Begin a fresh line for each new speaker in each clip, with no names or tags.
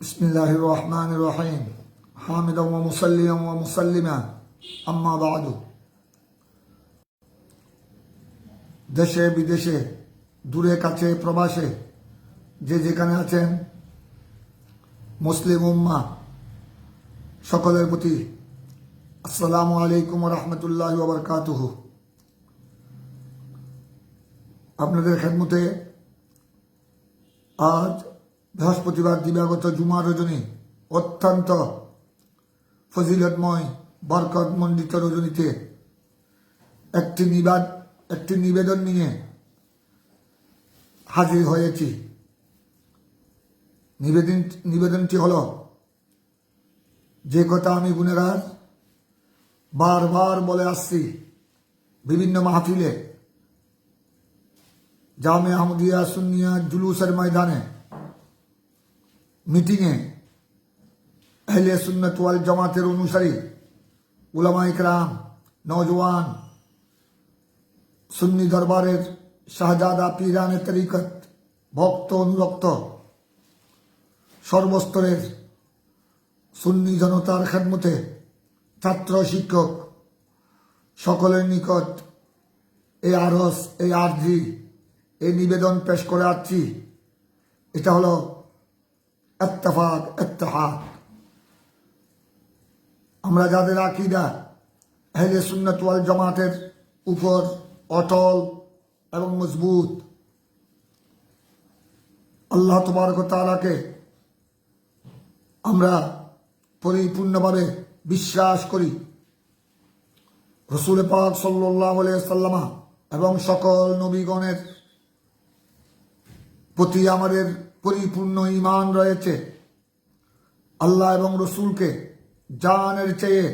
بسم الله الرحمن الرحيم حامدا ومصليا ومسلما أما بعد দেশে বিদেশে দূরে কাছে প্রবাসে যে যেখানে আছেন মুসলিম উম্মা সকলের প্রতি আসসালামু আলাইকুম রহমতুল্লাহ বারকাতুহ আপনাদের খেদমতে আজ বৃহস্পতিবার দিবাগত জুমা রজনী অত্যন্ত ফজিলতময়, বরকতমণ্ডিত রজনীতে একটি নিবাদ, একটি নিবেদন নিয়ে হাজির হয়েছি। নিবেদন, নিবেদনটি হল, যে কথা আমি গুণেগার বারবার বলে আসছি বিভিন্ন মাহফিলে, জামে আহমদিয়া সুনিয়া জুলুসের ময়দানে মিটিংয়ে আহলে সুন্নত ওয়াল জামাতের অনুসারী, উলামা ইকরাম নওজওয়ান সুন্নি দরবারের শাহজাদা পিরানে তরিকত, ভক্ত অনুরক্ত, সর্বস্তরের সুন্নি জনতার খেদমতে ছাত্র শিক্ষক সকলের নিকট এই আরস এই আর্জি এই নিবেদন পেশ করে আসছি। এটা হলো এত্তেফাক, এত্তেহাক। আমরা যাদের আকিদা হেলে সুন্নত ওয়াল জামাতের উপর অটল এবং মজবুত। আল্লাহ তবারক তালাকে আমরা পরিপূর্ণভাবে বিশ্বাস করি। রসুল পাক সাল্লাহ সাল্লামা এবং সকল নবীগণের প্রতি আমাদের পরিপূর্ণ ইমান রয়েছে। আল্লাহ এবং রসুলকে জানের চেয়ে,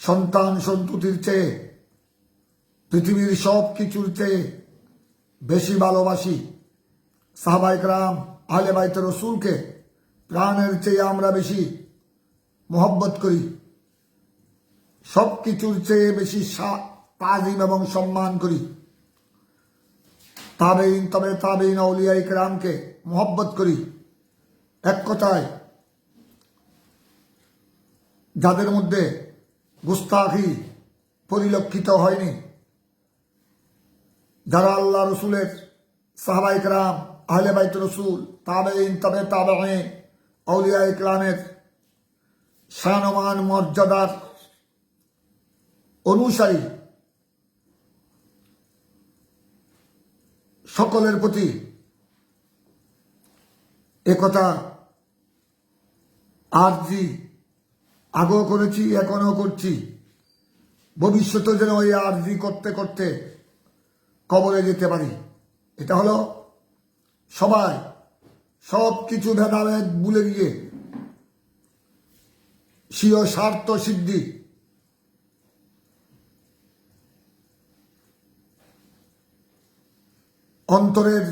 সন্তান সন্ততির চেয়ে, পৃথিবীর সব কিছুর চেয়ে বেশি ভালোবাসি। সাহবাইকরাম আহলে বাইতে রসুলকে প্রাণের চেয়ে আমরা বেশি মোহব্বত করি। সব কিছুর চেয়ে বেশি তাজিম এবং সম্মান করি। তাবেইন তবে তাবেইন আউলিয়া ইকরামকে মোহব্বত করি। এক কথায়, যাদের মধ্যে গুস্তাখি পরিলক্ষিত হয়নি, যারা আল্লাহ রসুলের সাহবা ইকরাম আহলে বাইত রসুল তাবেইন তবে তাবে আউলিয়া ইকরামের সানমান, মর্যাদার অনুসারী সকলের প্রতি একথা আর্জি আগেও করেছি, এখনও করছি। ভবিষ্যতে যেন ওই আর্জি করতে করতে কবরে যেতে পারি। এটা হলো সবাই সব কিছু ভেদাভেদ ভুলে গিয়ে স্বীয় স্বার্থ সিদ্ধি অন্তরের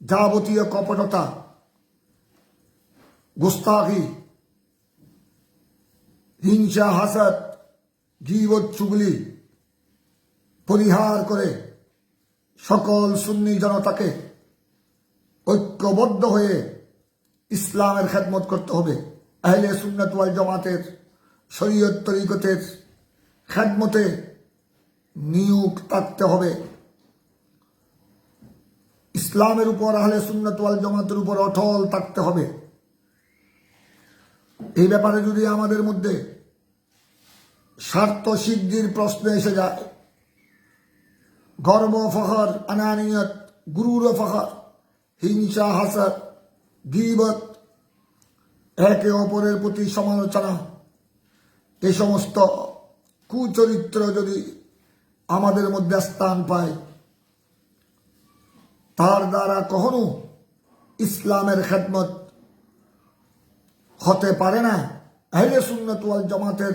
যাবতীয় কপটতা, গুস্তাখি, হিংসা হাসাত গিবত, চুগলি পরিহার করে সকল সুন্নি জনতাকে ঐক্যবদ্ধ হয়ে ইসলামের খেদমত করতে হবে। আহলে সুন্নত ওয়াল জমাতের শরীয়ত তরিকতের খেদমতে নিয়োগ থাকতে হবে। ইসলামের উপর, আহলে সুন্নত ওয়াল জমাতের উপর অটল থাকতে হবে। এই ব্যাপারে যদি আমাদের মধ্যে স্বার্থ সিদ্ধির প্রশ্ন এসে যায়, গর্ব ফখর আনানিয়ত গুরুর ফখর, হিংসা হাসত গিবত, একে অপরের প্রতি সমালোচনা এই সমস্ত কুচরিত্র যদি আমাদের মধ্যে স্থান পায় তার দ্বারা কখনো ইসলামের খেদমত হতে পারে না। আহলে সুন্নত ওয়াল জামাতের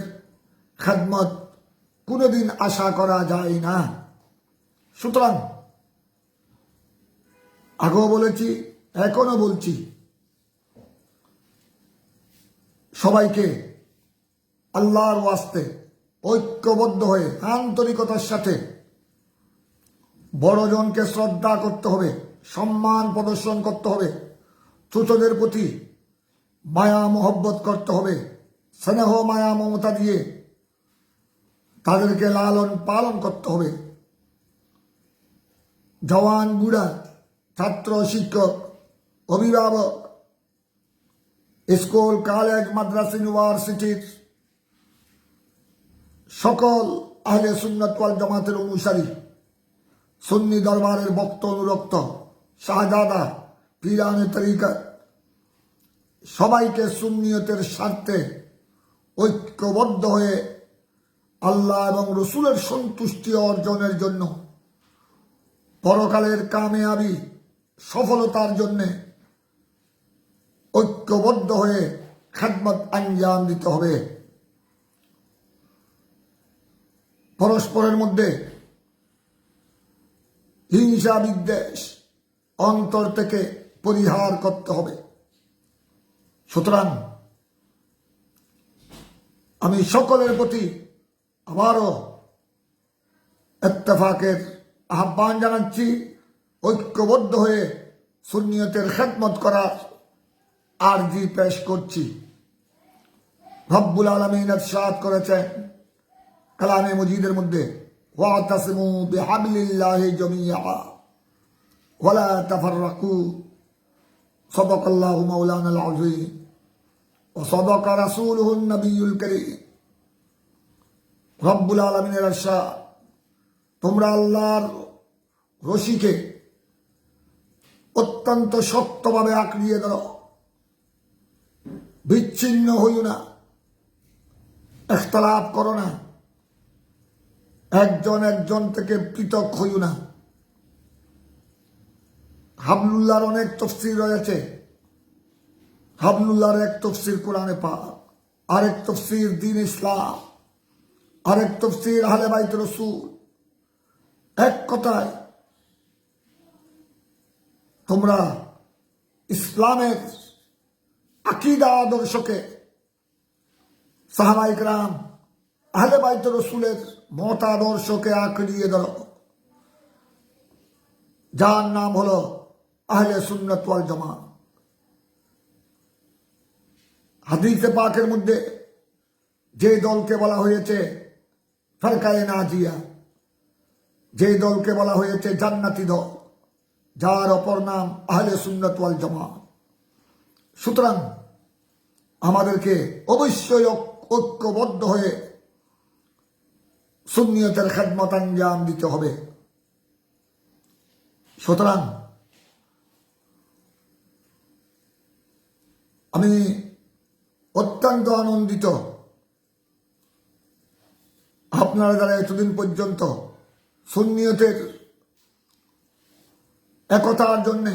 খেদমত কোনোদিন আশা করা যায় না। সুতরাং আগেও বলেছি, এখনও বলছি, সবাইকে আল্লাহর ওয়াস্তে ঐক্যবদ্ধ হয়ে আন্তরিকতার সাথে বড়জনকে শ্রদ্ধা করতে হবে, সম্মান প্রদর্শন করতে হবে ছোটদের প্রতি মায়া মহব্বত করতে হবে, স্নেহ মায়া মমতা দিয়ে তাদেরকে লালন পালন করতে হবে। জওয়ান বুড়া, ছাত্র, শিক্ষক, অভিভাবক, স্কুল, কলেজ, মাদ্রাসা ইউনিভার্সিটির সকল আহলে সুন্নত ওয়াল জামাতের অনুসারী। সুন্নি দরবারের ভক্ত অনুরক্ত, শাহজাদা, পিরানে তরিকা, সবাইকে সুন্নিয়তের স্বার্থে ঐক্যবদ্ধ হয়ে আল্লাহ এবং রসুলের সন্তুষ্টি অর্জনের জন্য পরকালের কামেয়াবি সফলতার জন্যে ঐক্যবদ্ধ হয়ে খেদমত আঞ্জাম দিতে হবে। পরস্পরের মধ্যে হিংসা বিদ্বেষ অন্তর থেকে পরিহার করতে হবে। সুতরাং আমি সকলের প্রতি আবারও এত্তেফাকের আহ্বান জানাচ্ছি, ঐক্যবদ্ধ হয়ে সুন্নিয়তের খেদমত করার আরজি পেশ করছি। রব্বুল আলমিন সাদ করেছেন কালামে মজিদের মধ্যে। ওয়াতাসিমু বিহাবলিল্লাহি জামিয়া ওয়ালা তাফাররাকু সাদাকাল্লাহু মাওলানা আল-আযীম ওয়া সাদাকা রাসূলুহু নবিয়ুল কারীম রব্বুল আলামিনের ইরশাদ তোমরা আল্লাহর রশিকে অত্যন্ত শক্তভাবে আঁকড়িয়ে ধরো। বিচ্ছিন্ন হইও না। এখতলাপ করো না। একজন একজন থেকে পৃথক হইও না। হাবলুল্লাহর অনেক তফসির রয়েছে। হাবলুল্লাহর এক তফসির কোরআনে পা আরেক তফসির দিন ইসলাম, আরেক তফসির আহলে বাইত রসুল। এক কথায়, তোমরা ইসলামের আকিদা আদর্শকে সাহাবাইক রাম আহলে বাইত রসুলের মতাদর্শকে আঁকড়িয়ে ধরো। যার নাম হলো আহলে সুন্নত ওয়াল জামা হাদিসে পাকের মধ্যে যে দলকে বলা হয়েছে ফরকায়ে নাজিয়া, যে দলকে বলা হয়েছে জান্নাতি দল, যার অপর নাম আহলে সুন্নত ওয়াল জামা সুতরাং আমাদেরকে অবশ্যই ঐক্যবদ্ধ হয়ে সুন্নিয়তের খেদমত আঞ্জাম দিতে হবে। সুতরাং আমি অত্যন্ত আনন্দিত। আপনারা যারা এতদিন পর্যন্ত সুন্নিয়তের একতার জন্যে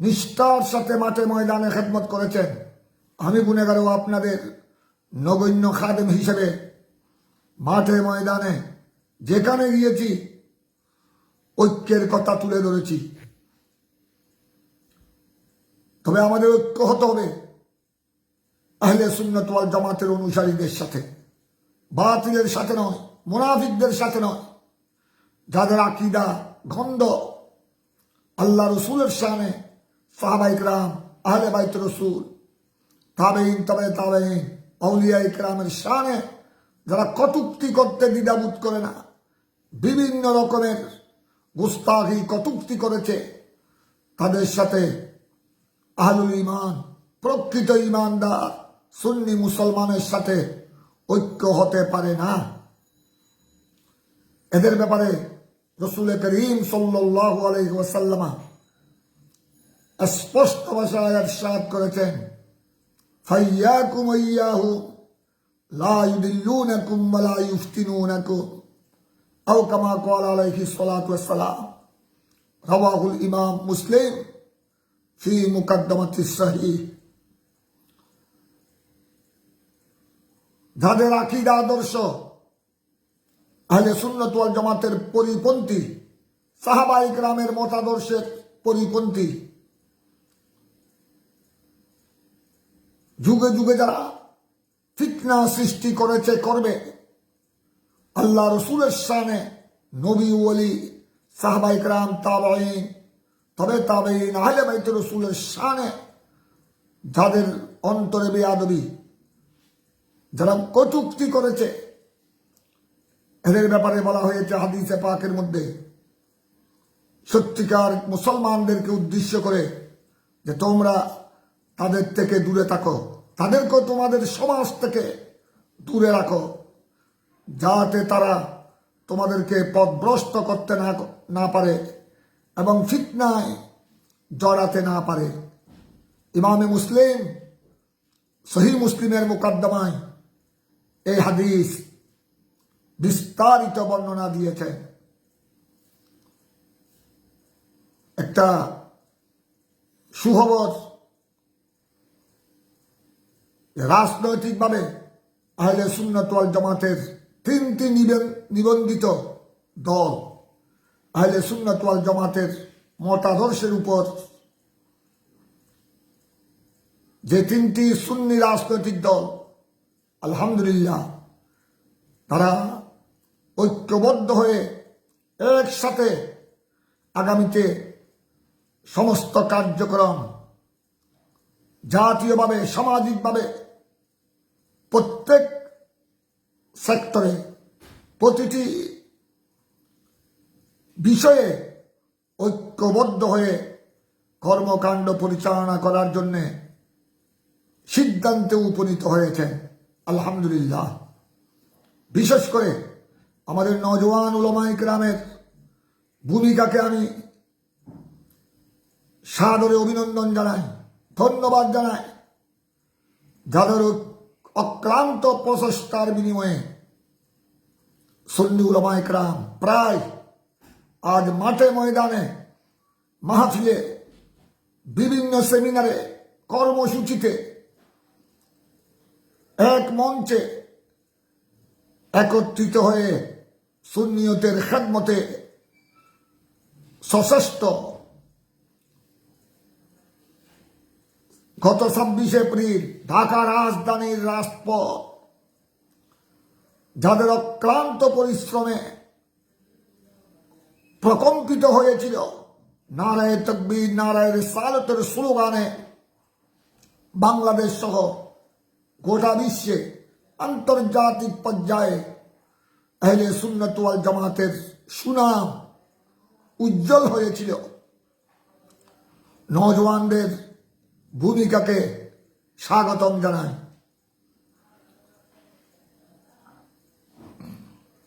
নিষ্ঠার সাথে মাঠে ময়দানে খেদমত করেছেন, আমি গুনেগারও আপনাদের নগণ্য খাদেম হিসেবে মাঠে ময়দানে যেখানে গিয়েছি, ঐক্যের কথা তুলে ধরেছি। তবে আমাদের ঐক্য হতে হবে আহলে সুন্নত ওয়াল জামাতের অনুসারীদের সাথে। বাতিলের সাথে নয়, মুনাফিকদের সাথে নয়। যাদের আকিদা গন্ধ আল্লাহ রসুলের সামনে সাহাবাইক রাম আহলে বাইত রসুল তাবেইন তবে তাবেইন আউলিয়া ইকরামের সামনে যারা কটুক্তি করতে দ্বিধাবোধ করে না, বিভিন্ন রকমের গুস্তাহি কটুক্তি করেছে, তাদের সাথে আহলুল ইমান প্রকৃত ইমানদার সুন্নি মুসলমানের সাথে ঐক্য হতে পারে না। এদের ব্যাপারে রসুল করিম সাল্লাহ আলহিসাল্লামা স্পষ্ট ভাষায় সাদ করেছেন, ফাইয়াকুম ইয়াহু লা ইউদিল্লুনাকুম ওয়া লা ইফতিনুনাকুম আও কামা ক্বাল আলাইহি সালাতু ওয়াসসালাম রাওয়াহুল ইমাম মুসলিম ফি মুকদ্দমাতি সহিহ যাদের আকিদা আদর্শ, আহলে সুন্নত ওয়াল জামাতের পরিপন্থী সাহাবাই গ্রামের মতাদর্শের পরিপন্থী। যুগে যুগে যারা ফিতনা সৃষ্টি করেছে, করবে। আল্লাহ রসুলের সামনে নবী ওলি সাহাবাই রাম তাবাইন তবে তাবেইন আহলে বাইত রসুলের সামনে যাদের অন্তরে বেয়াদবি, যারা কটুক্তি করেছে, এদের ব্যাপারে বলা হয়েছে হাদিসে পাকের মধ্যে। সত্যিকার মুসলমানদেরকে উদ্দেশ্য করে যে তোমরা তাদের থেকে দূরে থাকো। তাদেরকেও তোমাদের সমাজ থেকে দূরে রাখো, যাতে তারা তোমাদেরকে পথভ্রষ্ট করতে না না পারে এবং ফিতনায় জড়াতে না পারে। ইমামে মুসলিম, সহি মুসলিমের মোকদ্দমায় এই হাদিস বিস্তারিত বর্ণনা দিয়েছেন। একটা সুখবর রাজনৈতিকভাবে আহলে সুন্নত ওয়াল জামাতের তিনটি নিবেন- নিবন্ধিত দল আহলে সুন্নত ওয়াল জামাতের মতাদর্শের উপর যে তিনটি সুন্নি রাজনৈতিক দল, আলহামদুলিল্লাহ, তারা ঐক্যবদ্ধ হয়ে একসাথে আগামীতে সমস্ত কার্যক্রম জাতীয়ভাবে, সামাজিকভাবে প্রত্যেক সেক্টরে প্রতিটি বিষয়ে ঐক্যবদ্ধ হয়ে কর্মকাণ্ড পরিচালনা করার জন্যে সিদ্ধান্তে উপনীত হয়েছেন। আলহামদুলিল্লাহ। বিশেষ করে আমাদের নজওয়ান উলমাই গ্রামের ভূমিকাকে আমি সাদরে অভিনন্দন জানাই। ধন্যবাদ জানাই যাদের অক্লান্ত প্রচেষ্টার বিনিময়ে সন্নি উলমাই গ্রাম প্রায় আজ মাঠে ময়দানে মাহফিলে বিভিন্ন সেমিনারে কর্মসূচিতে এক মঞ্চে একত্রিত হয়ে সুন্নিয়তের খেদমতে সশস্ত্র গত ছাব্বিশে এপ্রিল ঢাকা রাজধানীর রাজপথ। যাদের অক্লান্ত পরিশ্রমে প্রকম্পিত হয়েছিল, নারায় তকবীর, নারায় সালতের স্লোগানে বাংলাদেশ সহ গোটা বিশ্বে আন্তর্জাতিক পর্যায়ে আহলে সুন্নত ওয়াল জামাতের সুনাম উজ্জ্বল হয়েছিল। নজওয়ানদের ভূমিকাকে স্বাগতম জানায়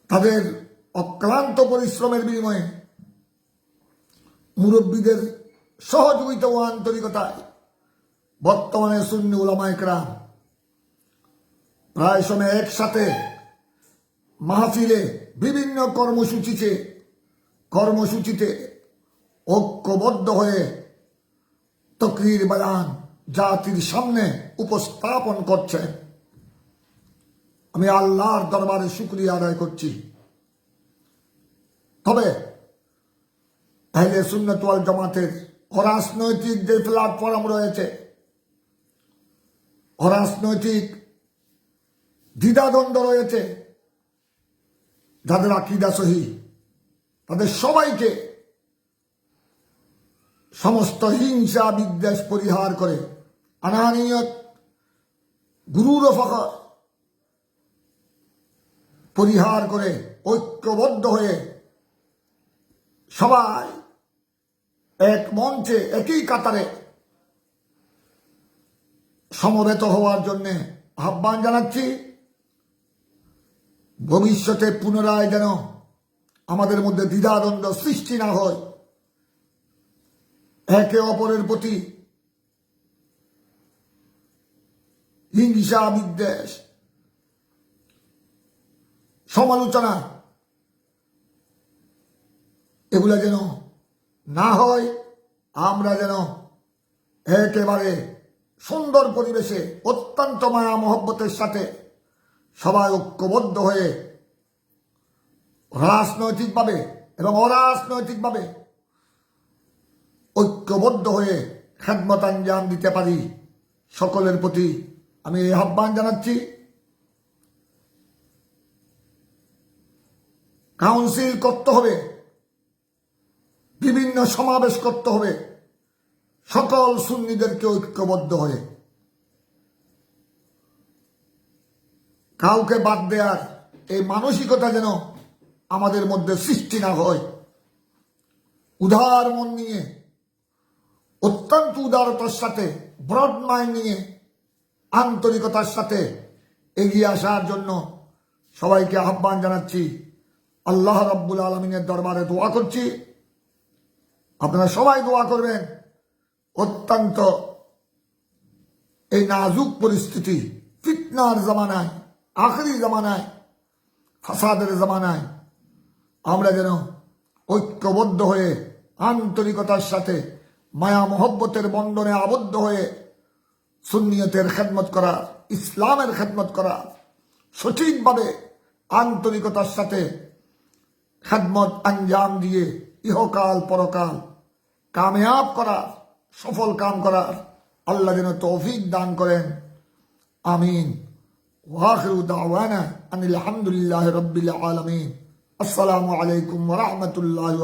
তাদের অক্লান্ত পরিশ্রমের বিনিময়ে মুরব্বীদের সহযোগিতা ও আন্তরিকতায় বর্তমানে শূন্য ওলামায়করাম প্রায় সময় একসাথে মাহফিলে বিভিন্ন কর্মসূচিতে কর্মসূচিতে ঐক্যবদ্ধ হয়ে তকরির বায়ান জাতির সামনে উপস্থাপন করছে। আমি আল্লাহর দরবারে শুক্রিয়া আদায় করছি। তবে তাহলে সুন্নতওয়াল জামাতের অরাজনৈতিক যে প্ল্যাটফর্ম রয়েছে, অরাজনৈতিক দ্বিধাদ্বন্দ্ব রয়েছে, যাদের আকিদা সহি, তাদের সবাইকে সমস্ত হিংসা বিদ্বেষ পরিহার করে আনানিয়ত গুরুর ফখর পরিহার করে ঐক্যবদ্ধ হয়ে সবাই এক মঞ্চে, একই কাতারে সমবেত হওয়ার জন্যে আহ্বান জানাচ্ছি। ভবিষ্যতে পুনরায় যেন আমাদের মধ্যে দ্বিধাদ্বন্দ্ব সৃষ্টি না হয়। একে অপরের প্রতি হিংসা, বিদ্বেষ, সমালোচনা, এগুলো যেন না হয়, আমরা যেন একেবারে সুন্দর পরিবেশে অত্যন্ত মায়া মহব্বতের সাথে সবাই ঐক্যবদ্ধ হয়ে রাজনৈতিকভাবে এবং অরাজনৈতিকভাবে ঐক্যবদ্ধ হয়ে খেদমত আঞ্জাম দিতে পারি সকলের প্রতি। আমি এই আহ্বান জানাচ্ছি। কাউন্সিল করতে হবে। বিভিন্ন সমাবেশ করতে হবে। সকল সুন্নিদেরকে ঐক্যবদ্ধ হয়ে। কাউকে বাদ দেওয়ার এই মানসিকতা যেন আমাদের মধ্যে সৃষ্টি না হয়। উদার মন নিয়ে অত্যন্ত উদারতার সাথে ব্রড মাইন্ড নিয়ে আন্তরিকতার সাথে এগিয়ে আসার জন্য সবাইকে আহ্বান জানাচ্ছি। আল্লাহ রব্বুল আলমিনের দরবারে দোয়া করছি। আপনারা সবাই দোয়া করবেন। অত্যন্ত এই নাজুক পরিস্থিতি, ফিতনার জামানায়, আখরি জামানায়, ফাসাদের জামানায় আমরা যেন ঐক্যবদ্ধ হয়ে আন্তরিকতার সাথে মায়া মোহব্বতের বন্ধনে আবদ্ধ হয়ে সুন্নিয়তের খেদমত করা, ইসলামের খেদমত করা, সঠিকভাবে আন্তরিকতার সাথে খেদমত আঞ্জাম দিয়ে ইহকাল পরকাল কাময়াব করার সফল কাম করার আল্লাহ যেন তৌফিক দান করেন। আমিন। ওয়াখিরু দাওয়ানা আনিল হামদুলিল্লাহ রব্বিল আসসালামু আলাইকুম রাহমাতুল্লাহি